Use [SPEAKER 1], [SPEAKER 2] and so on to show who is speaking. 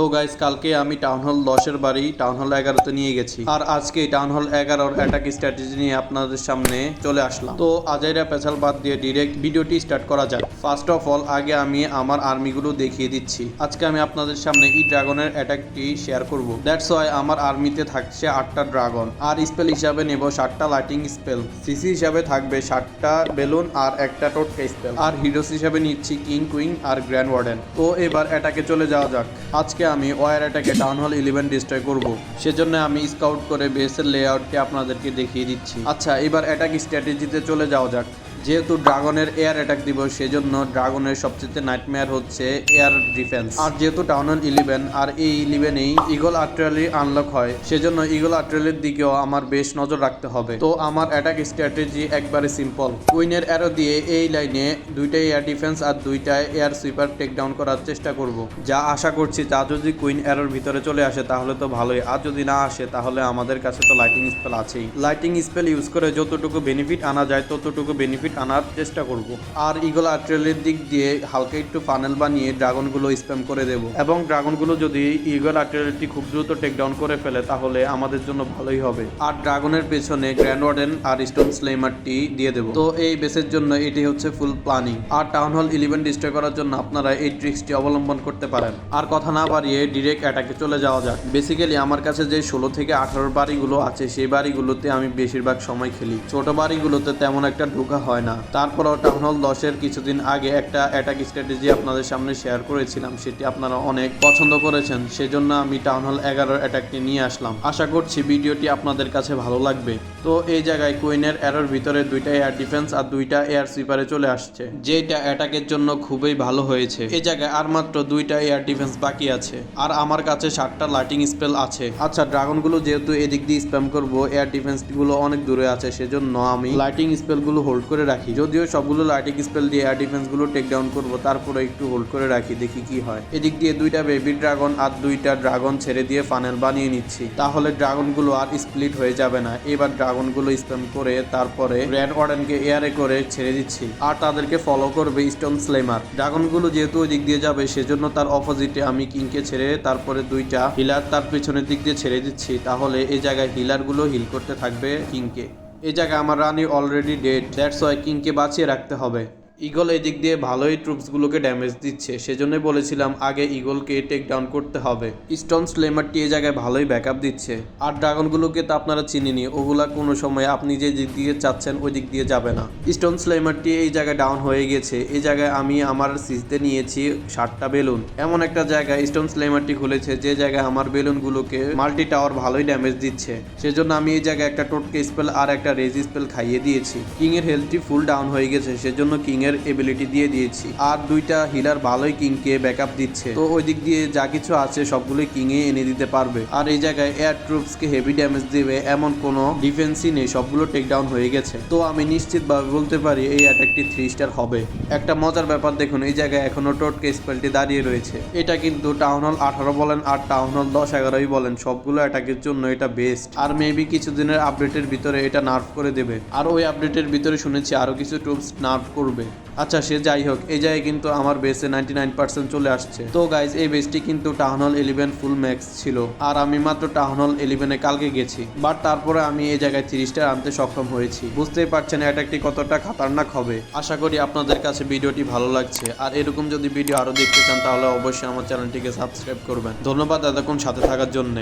[SPEAKER 1] তো গাইস কালকে আমি টাউন হল দশের বাড়ি টাউন হল এগারোতে নিয়ে গেছি। আর আজকে টাউন হল এগারোর অ্যাটাক স্ট্র্যাটেজি নিয়ে আপনাদের সামনে চলে আসলাম। তো আজাইরা পেছাল বাদ দিয়ে ডিরেক্ট ভিডিওটি স্টার্ট করা যাক। ফার্স্ট অফ অল আগে আমি আমার আর্মিগুলো দেখিয়ে দিচ্ছি। আজকে আমি আপনাদের সামনে ই ড্রাগনের অ্যাটাকটি শেয়ার করব। দ্যাটস ওয়াই আমার আর্মিতে থাকছে আটটা ড্রাগন আর স্পেল হিসাবে নেব ষাটটা লাইটিং স্পেল সিসি হিসাবে থাকবে ষাটটা বেলুন আর একটা টোটকা স্পেল আর হিরোস হিসাবে নিচ্ছি কিং কুইন আর গ্র্যান্ড ওয়ার্ডেন তো এবার অ্যাটাকে চলে যাওয়া যাক। আজকে আমি ওয়ার অ্যাটাকে টাউন হল ইলেভেন ডিস্ট্রয় করব। সেজন্য আমি স্কাউট করে বেসের লেআউটকে আপনাদেরকে দেখিয়ে দিচ্ছি। আচ্ছা এবার অ্যাটাক স্ট্র্যাটেজিতে চলে যাওয়া যাক। যেহেতু ড্রাগনের এয়ার অ্যাটাক দিব, সেজন্য ড্রাগনের সবচেয়ে নাইটমেয়ার হচ্ছে এয়ার ডিফেন্স আর যেহেতু টাউন হল ইলেভেন আর এই ইলেভেনেই ইগল আর্ট্রালি আনলক হয়, সেজন্য ইগল আর্ট্রালির দিকেও আমার বেশ নজর রাখতে হবে। তো আমার অ্যাটাক স্ট্র্যাটেজি একবারে সিম্পল কুইনের অ্যারো দিয়ে এই লাইনে দুইটা এয়ার ডিফেন্স আর দুইটা এয়ার সুইপার টেক ডাউন করার চেষ্টা করব। যা আশা করছি তা যদি কুইন অ্যারোর ভিতরে চলে আসে, তাহলে তো ভালোই। আর যদি না আসে, তাহলে আমাদের কাছে তো লাইটিং স্পেল আছেই। লাইটিং স্পেল ইউজ করে যতটুকু বেনিফিট আনা যায়, ততটুকু বেনিফিট আনার চেষ্টা করব। আর ইগল আর্ট্রেলের দিক দিয়ে হালকা একটু ফানেল বানিয়ে ড্রাগনগুলো স্প্যাম করে দেব। এবং ড্রাগনগুলো যদি ইগল আর্ট্রেলটি খুব দ্রুত টেক ডাউন করে ফেলে তাহলে আমাদের জন্য ভালোই হবে। আর ড্রাগনের পেছনে গ্র্যান্ড ওয়ার্ডেন আর স্টোন স্লেমারটি দিয়ে দেবো। তো এই বেসের জন্য এটি হচ্ছে ফুল প্ল্যানিং আর টাউন হল ইলেভেন ডিস্ট্রয় করার জন্য আপনারা এই ট্রিক্সটি অবলম্বন করতে পারেন। আর কথা না বাড়িয়ে ডিরেক্ট অ্যাটাকে চলে যাওয়া যাক। বেসিক্যালি আমার কাছে যে ষোলো থেকে আঠারো বাড়িগুলো আছে সেই বাড়িগুলোতে আমি বেশিরভাগ সময় খেলি। ছোট বাড়িগুলোতে তেমন একটা ঢোকা হয় না। তারপরও টাউন হল দশের কিছুদিন আগে একটা অ্যাটাক স্ট্র্যাটেজি আপনাদের সামনে শেয়ার করেছিলাম, সেটি আপনারা অনেক পছন্দ করেছেন, সেজন্য আমি টাউন হল এগারোর অ্যাটাকটি নিয়ে আসলাম। আশা করছি ভিডিওটি আপনাদের কাছে ভালো লাগবে। তো এই জায়গায় কুইনের এরোর ভিতরে দুইটা এয়ার ডিফেন্স আর দুইটা এয়ার সুইপারে চলে আসছে। যেটা অ্যাটাকের জন্য খুবই ভালো হয়েছে। এই জায়গায় আর মাত্র দুইটা এয়ার ডিফেন্স বাকি আছে। আর আমার কাছে ষাটটা লাইটিং স্পেল আছে। আচ্ছা ড্রাগনগুলো যেহেতু এদিক দিয়ে স্প্যাম করব এয়ার ডিফেন্সগুলো অনেক দূরে আছে, সেজন্য আমি লাইটিং স্পেলগুলো হোল্ড করে রাখি। যদিও সবগুলো লাইটিং স্পেল দিয়ে এয়ার ডিফেন্সগুলো টেক ডাউন করব তারপরে একটু হোল্ড করে রাখি, দেখি কি হয়। এদিক দিয়ে দুইটা বেবি ড্রাগন আর দুইটা ড্রাগন ছেড়ে দিয়ে ফানেল বানিয়ে নিচ্ছি। তাহলে ড্রাগনগুলো আর স্প্লিট হয়ে যাবে না। এবার ড্রাগনগুলো স্প্যাম করে তারপরে রেড ওয়ার্ডেনকে এয়ারে করে ছেড়ে দিচ্ছি। আর তাদেরকে ফলো করবে স্টোন স্লেমার ড্রাগনগুলো যেহেতু ওই দিক দিয়ে যাবে, সেজন্য তার অপোজিটে আমি কিংকে ছেড়ে তারপরে দুইটা হিলার তার পেছনের দিক দিয়ে ছেড়ে দিচ্ছি। তাহলে এই জায়গায় হিলারগুলো হিল করতে থাকবে কিংকে এই জায়গায় আমার রানী অলরেডি ডেড দ্যাটস ওয়াই কিংকে বাঁচিয়ে রাখতে হবে। ইগল এই দিক দিয়ে ভালোই ট্রুপসগুলোকে ড্যামেজ দিচ্ছে সেজন্য বলেছিলাম আগে ইগলকে টেক ডাউন করতে হবে। স্টোন স্লেমারটি এই জায়গায় ভালোই ব্যাকআপ দিচ্ছে। আর ড্রাগনগুলোকে তো আপনারা চিনিনি, ওগুলা কোনো সময় আপনি যে দিক দিয়ে চাচ্ছেন ওই দিক দিয়ে যাবে না। স্টোন স্লেমারটি এই জায়গায় ডাউন হয়ে গেছে এই জায়গায় আমি আমার সিজতে নিয়েছি ষাটটা বেলুন। এমন একটা জায়গায় স্টোন স্লেমারটি খুলেছে, যে জায়গায় আমার বেলুনগুলোকে মাল্টি টাওয়ার ভালোই ড্যামেজ দিচ্ছে। সেজন্য আমি এই জায়গায় একটা টোটকে স্পেল আর একটা রেজি স্পেল খাইয়ে দিয়েছি। কিং এর হেলথটি ফুল ডাউন হয়ে গেছে, সেজন্য কিং এর এবিলিটি দিয়ে দিয়েছি। আর দুইটা হিলার ভালোই কিংকে ব্যাকআপ দিচ্ছে। তো ওই দিক দিয়ে যা কিছু আছে সবগুলোই এ এনে দিতে পারবে। আর এই জায়গায় এয়ার ট্রুপস কে হেভি ড্যামেজ দিবে এমন কোনো ডিফেন্সই নেই, সবগুলো টেক ডাউন হয়ে গেছে। তো আমি নিশ্চিতভাবে বলতে পারি এই অ্যাটাকটি থ্রি স্টার হবে। একটা মজার ব্যাপার দেখুন, এই জায়গায় এখনও টোটকে স্পেলটি দাঁড়িয়ে রয়েছে। এটা কিন্তু টাউন হল আঠারো বলেন আর টাউন হল দশ এগারোই বলেন, সবগুলো অ্যাটাকের জন্য এটা বেস্ট আর মেবি কিছুদিনের আপডেটের ভিতরে এটা নার্ভ করে দেবে। আর ওই আপডেটের ভিতরে শুনেছি আরও কিছু ট্রুপস নার্ভ করবে। আচ্ছা সে যাই হোক, এই জায়গায় কিন্তু আমার বেসে নাইনটি নাইন পার্সেন্ট চলে আসছে। তো গাইজ এই বেসটি কিন্তু টাউন হল ইলেভেন ফুল ম্যাক্স ছিল। আর আমি মাত্র টাউন হল ইলেভেনে কালকে গেছি। বাট তারপরে আমি এই জায়গায় তিরিশটা আনতে সক্ষম হয়েছি। বুঝতেই পারছেন একটি কতটা খাতারনাক হবে। আশা করি আপনাদের কাছে ভিডিওটি ভালো লাগছে। আর এরকম যদি ভিডিও আরও দেখতে চান, তাহলে অবশ্যই আমার চ্যানেলটিকে সাবস্ক্রাইব করবেন। ধন্যবাদ এতক্ষণ সাথে থাকার জন্য।